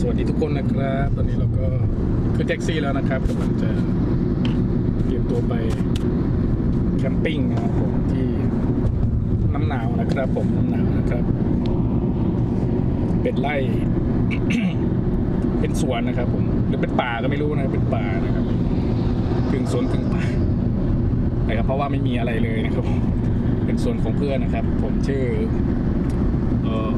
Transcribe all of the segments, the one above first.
สวัสดีทุกคนนะครับ ตอนนี้เราก็ขึ้นแท็กซี่แล้วนะครับกำลังจะเตรียมตัวไปแคมปิ้งนะครับผมที่น้ำหนาวนะครับผมน้ำหนาวนะครับ เป็นไร่เป็นสวนนะครับผมหรือเป็นป่าก็ไม่รู้นะเป็นป่านะครับกึ่งสวนกึ่งป่านะครับ เพราะว่าไม่มีอะไรเลยนะครับเป็นสวนของเพื่อนนะครับ ผมชื่อเอ่อ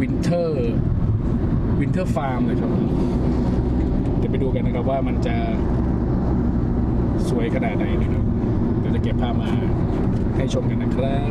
วินเทอร์ วินเทอร์ฟาร์มเลยครับผมเดี๋ยวไปดูกันนะครับว่ามันจะสวยขนาดไหนนะครับเดี๋ยวจะเก็บภาพมาให้ชมกันนะครับ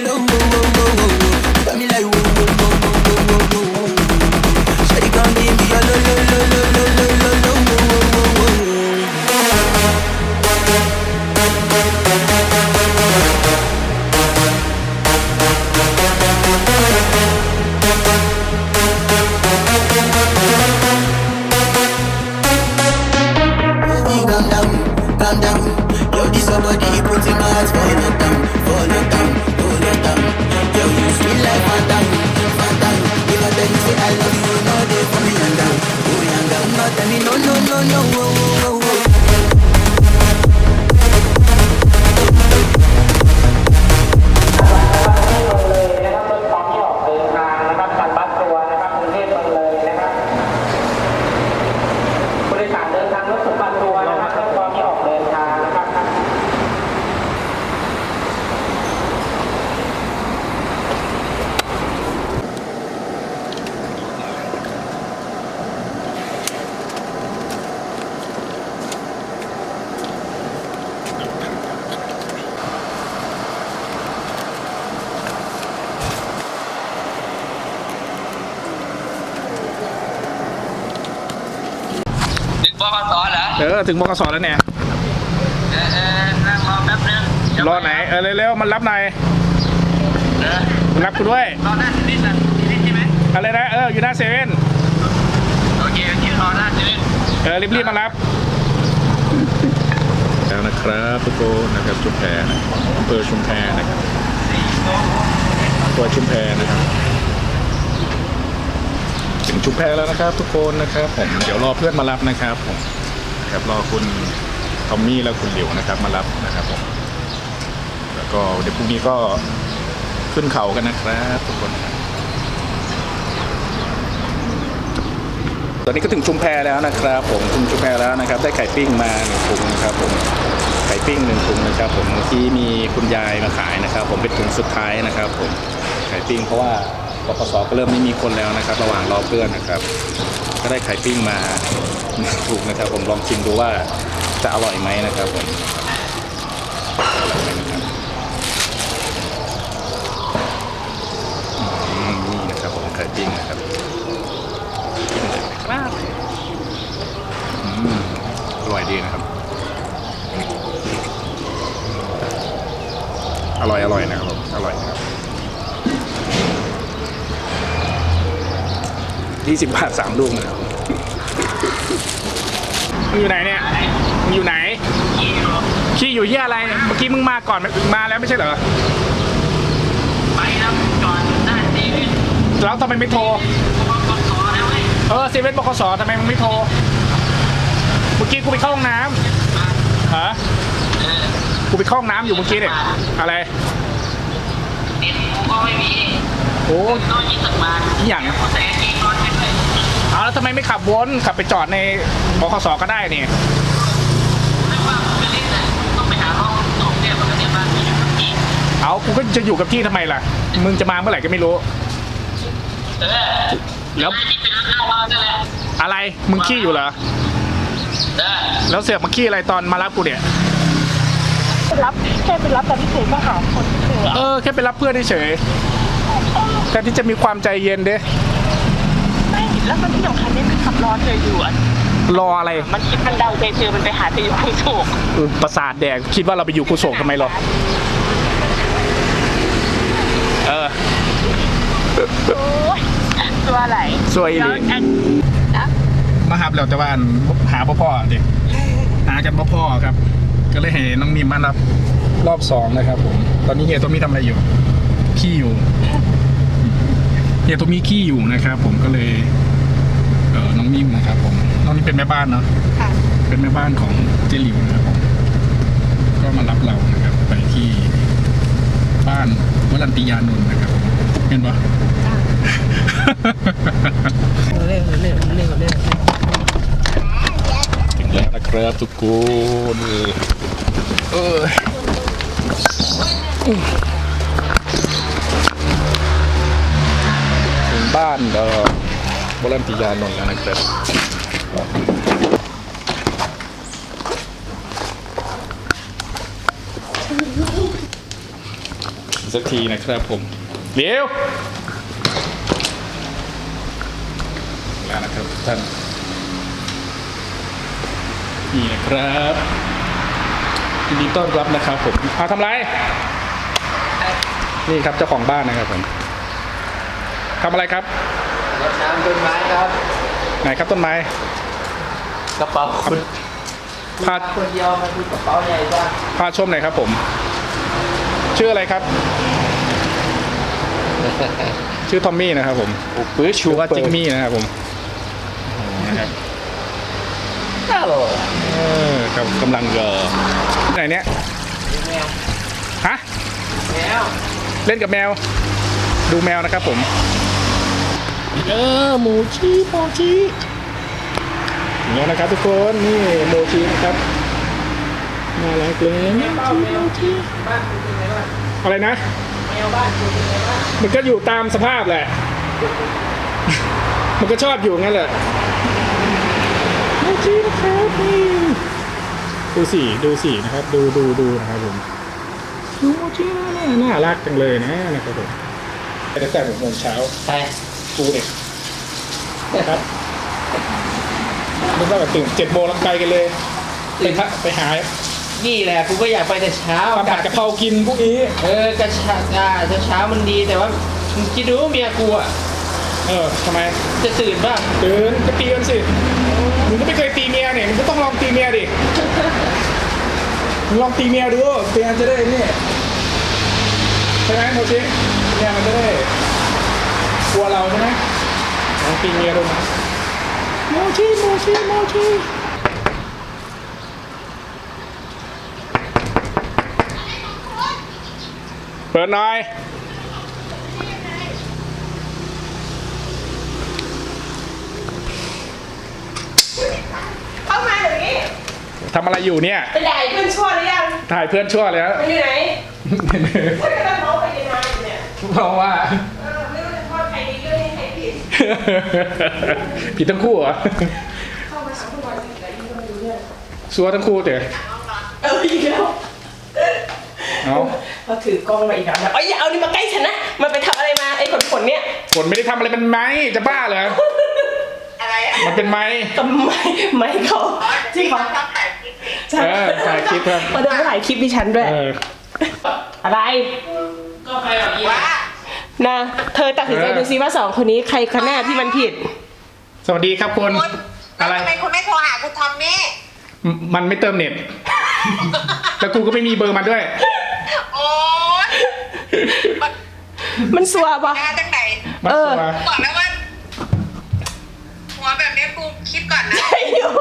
no room. เออถึงบกสแล้วเนี่ยเออเออนั่งรอแป๊บนึงรอไหนเออเร็วๆมันรับหน่อยเออมันรับกูด้วยรอหน้าเซเว่นนะเซเว่นใช่ไหมอะไรนะเอออยู่หน้าเซเว่นโอเคโอเครอหน้าเซเว่นเออรีบๆมารับแล้วนะครับทุกคนนะครับชุมแพนะอำเภอชุมแพนะครับตัวชุมแพนะครับ ถึงชุมแพแล้วนะครับ ทุกคนนะครับ ผมเดี๋ยวรอเพื่อนมารับนะครับผม ครับรอคุณทอมมี่และคุณเหลิวนะครับ มารับนะครับผมแล้วก็เดี๋ยวพรุ่งนี้ก็ขึ้นเขากันนะครับทุกคนตอนนี้ก็ถึงชุมแพแล้วนะครับ ผมถึงชุมแพแล้วนะครับ ได้ไข่ปิ้งมาหนึ่งถุงนะครับผมไข่ปิ้งหนึ่งถุงนะครับ ผมที่มีคุณยายมาขายนะครับ ผมเป็นถุงสุดท้ายนะครับ ผมไข่ปิ้งเพราะว่า ปปสก็เริ่มไม่มีคนแล้วนะครับ ระหว่างรอเพื่อนนะครับ ก็ได้ไข่ปิ้งมาถุงนะครับ ผมลองชิมดูว่าจะอร่อยไหมนะครับผมอร่อยไหมนะครับอืมนี่นะครับผมไข่ปิ้งนะครับกินเลยนะครับอืมอร่อยดีนะครับ อร่อยอร่อยนะครับ ยี่สิบบาทสามลูกนะครับมึงอยู่ไหนเนี่ยมึงอยู่ไหน ขี้อยู่ที่อะไร เมื่อกี้มึงมาก่อนมาแล้วไม่ใช่เหรอ ไปแล้วก่อนหน้าเซเว่นแล้วทำไมไม่โทร บกสแล้วเว้ยเออเซเว่นบกสทำไมมึงไม่โทร เมื่อกี้กูไปเข้าห้องน้ำฮะ เออกูไปเข้าห้องน้ำอยู่เมื่อกี้เนี่ย อะไร เน็ตกูก็ไม่มีโอ้ ต้องยี่สิบบาทอหย่าง กูใส่กางเกงนอนให้ด้วย เอาแล้วทำไมไม่ขับวนขับไปจอดในบกสก็ได้นี่ไม่ว่ามึงจะเล่นน่ะต้องไปหาห้องสองเนี่ยปกติบ้านมีอยู่ที่เอากูก็จะอยู่กับที่ทำไมล่ะ มึงจะมาเมื่อไหร่ก็ไม่รู้ เออแล้วไอ้ที่เป็นข้าวมานั่นแหละอะไร มึงขี้อยู่เหรอเออแล้วเสือกมาขี้อะไรตอนมารับกูเนี่ยรับแค่ไปรับแต่พิเศษมาหาคนที่ตัวเออแค่ไปรับเพื่อนเฉยๆแทนที่จะมีความใจเย็นเด้ไม่ แล้วมันที่สำคัญนี่คือขับรอเธออยู่อะรออะไรมันคิดมันเดาใจเธอมันไปหาเธออยู่คุณโศกเออประสาทแดกคิดว่าเราไปอยู่กุโศกทำไมหรอเออโอ้ยตัวอะไรสวยอีหลีแล้อันนะมาหับแล้วแต่ว่าอันหาพ่อพ่อเด็กหากันพ่อพ่อครับ ก็เลยให้น้องนิมมารับรอบสองนะครับผมตอนนี้เฮียตัวมีทำอะไรอยู่ขี้อยู่เฮียตัวมีขี้อยู่นะครับ ผมก็เลยเออ น้องนิ่มนะครับผมน้องนิ่มเป็นแม่บ้านเนาะค่ะเป็นแม่บ้านของเจหลิวนะครับผมก็มารับเรานะครับ ไปที่บ้านวลันติยานนท์นะครับผมเห็นปะ เร็วเร็วเร็วเร็วถึงแล้วนะครับทุกคนเออถึงบ้านเอ่อ วลันติยานนท์แล้วนะครับสักทีนะครับผมเดี๋ยวแล้วนะครับท่านนี่นะครับยินดีต้อนรับนะครับผมเอาทำไร นี่ครับเจ้าของบ้านนะครับผมทำอะไรครับ รดน้ำต้นไม้ครับไหนครับต้นไม้ กระเป๋าคุณพา คนเดียวมันคือกระเป๋าใหญ่จ้าพาชมหน่อยครับผม ชื่ออะไรครับ ชื่อทอมมี่นะครับผมปื้อชูว่าจิกมี่นะครับผมนะครับอ้าวเออครับกำลังเออไหนเนี้ยแมวฮะแมวเล่นกับแมว ดูแมวนะครับผม เออหมูชีโมชีอย่างนี้ยนะครับทุกคนนี่โมชีนะครับน่ารักเลยโมชีอะไรนะมวบ้านคุณเป็นไงบ้างมันก็อยู่ตามสภาพแหละ มันก็ชอบอยู่งั้นแหละโมชีนะครับนี่ดูสิดูสินะครับ ดูดูดูนะครับผมดูโมชีน่ารักจังเลยนะนะครับผมตั้งแต่หกโมงเช้าใช่ กูเด็กนะครับไม่ต้องแบบตื่นเจ็ดโมงแล้วไปกันเลยไปพักไปหานี่แหละกูก็อยากไปแต่เช้าทำผัดกะเพรากินพวกนี้ เออกระเช้าอ่าแต่เช้ามันดีแต่ว่ามึงคิดดูเมียกูอะเออทำไม จะตื่นป่ะตื่นก็ตีกันสิมึงก็ไม่เคยตีเมียเนี่ยมึงก็ต้องลองตีเมียดิมึงลองตีเมียดูเมียจะได้นี่ใช่ไหมโมชิเมียมันจะได้ กลัวเราใช่ไหมลองตีเมียดูนะโมชิโมชิโมชิเปิดหน่อยเข้ามาอย่างนี้ทำอะไรอยู่เนี่ย ไปด่าเพื่อนชั่วหรือยังถ่ายเพื่อนชั่วแล้วมันอยู่ไหน เพื่อนกำลังมองไปยังไงอยู่เนี่ย เพราะว่า ผิดผิดทั้งคู่เหรอเข้ามาสามวันอีกแล้วยิ่งไม่รู้เรื่องซัวทั้งคู่เต๋อเอออีกแล้วเอาพอถือกล้องมาอีกแล้วนะเอ้ยอย่าเอานี่มาใกล้ฉันนะ มันไปทำอะไรมาไอ้ขนขนๆเนี่ยฝนไม่ได้ทำอะไรเป็นไม้จะบ้าเหรออะไรอะมันเป็นไม้ก็ไม่ไม่เขาที่เขาเออถ่ายคลิปครับเขาเดินมาถ่ายคลิปดิฉันด้วย เออ อะไร ก็ไปแบบนี้ นะเธอตัดสินใจเออดูซิว่าสองคนนี้ใครคะแนนที่มันผิด สวัสดีครับคุณ คุณอะไร ทำไมคุณไม่โทรหาคุณทอมมี่ มมันไม่เติมเน็ต แล้วกูก็ไม่มีเบอร์มันด้วย โอ้ยมันมันสัวปะ หน้าจังไหนมันเออซัว บอกแล้วว่า หัวแบบนี้กูคิดก่อนนะใช่อยู่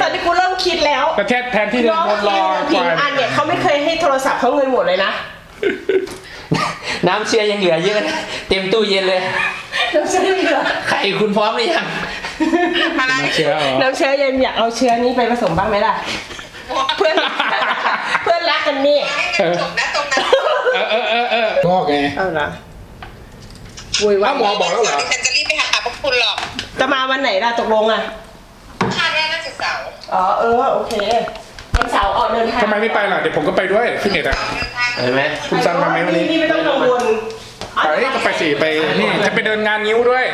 ตอนนี้กูเริ่มคิดแล้วแต่แทนแทนที่จะน้องวนรอพิกงว่าอันเนี่ยเขาไม่เคยให้โทรศัพท์เขาเงินหมดเลยนะ น้ำเชื่อยังเหลือเยอะนะเต็มตู้เย็นเลย น้ำเชื้อเหลือไข่คุณพร้อมหรือยังอะไรน้ำเชื้อเหรอน้ำเชื้อเย็นอยากเอาเชื้อนี้ไปผสมบ้างไหมล่ะ เพื่อนเพื่อนรักกันนี่ให้เงินจบนะตรงนั้นเออเออเออเอองอกไงเอาละวุ้ยว่าอ้าวหมอบอกแล้วเหรอ ฉันจะรีบไปหาพวกคุณหรอกจะมาวันไหนล่ะตกลงอะ คาดว่าน่าจะเสาร์อ๋อเออโอเควันเสาร์ออกเดินทางทำไมไม่ไปล่ะ เดี๋ยวผมก็ไปด้วยฟิตเนสอะ เสาร์เดินทางเห็นไหมคุณซันมาไหมวันนี้นี่ไม่ต้องกังวลไปก็ไปสิไปนี่จะไปเดินงานนิ้วด้วย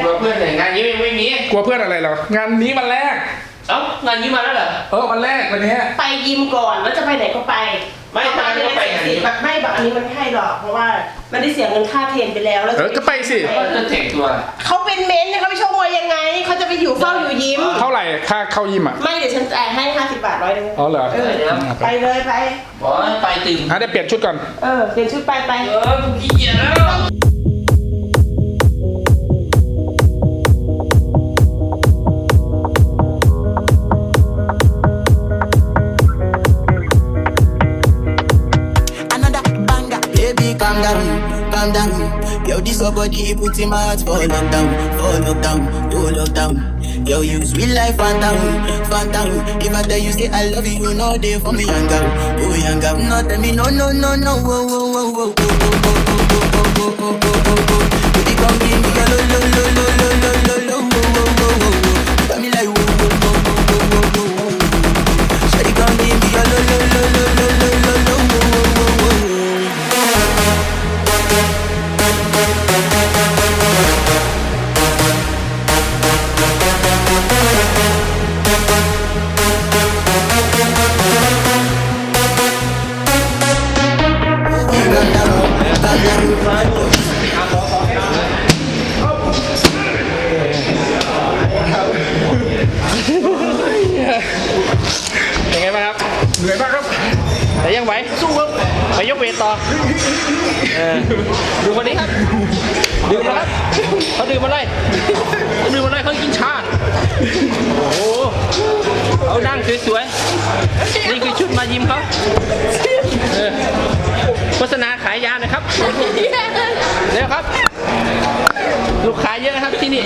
กลัวเพื่อนแต่งงานนี้ยังไม่มีกลัวเพื่อนอะไรเหรองานนี้วันแรก เอ้างานนี้มาแล้วเหรอเออวันแรกวันเนี้ยไปยิมก่อนแล้วจะไปไหนก็ไป ไม่ทางก็ไปไหนแบบไม่แบบอันนี้มันไม่ให้หรอก เพราะว่ามันได้เสียเงินค่าเทรนไปแล้วแล้วเออก็ไปสิ ก็จะแต่งตัว เขาเป็นเมนต์เนี่ยเขาไปชกมวยยังไง เขาจะไปอยู่เฝ้าอยู่ยิมเท่าไหร่ค่าเข้ายิมอะ ไม่เดี๋ยวฉันจ่ายให้ 50 บาทร้อยหนึงอ๋อเหรอ เออไปเลยไป บอกให้ไปตื่นอะเดี๋ยวเปลี่ยนชุดก่อน เออเปลี่ยนชุดไปไป เออกูขี้เกียจแล้ว calm down. Yo, this your body, put in my heart for lockdown, for lockdown, oh down. Yo, you sweet life, phantom, phantom. If I tell you say I love you, you know they for me, young girl, oh young girl. No, tell me no, no, no, no, oh, oh, oh, oh, oh, oh, oh, oh, oh, oh, oh, oh, oh. เขาดื่มอะไรเขาดื่มอะไรเขากินชาโอ้โหเอานั่งสวยๆ นี่คือชุดมายิ้มเขาโฆษณาขายยานะครับเร็วครับ ลูกค้าเยอะนะครับที่นี่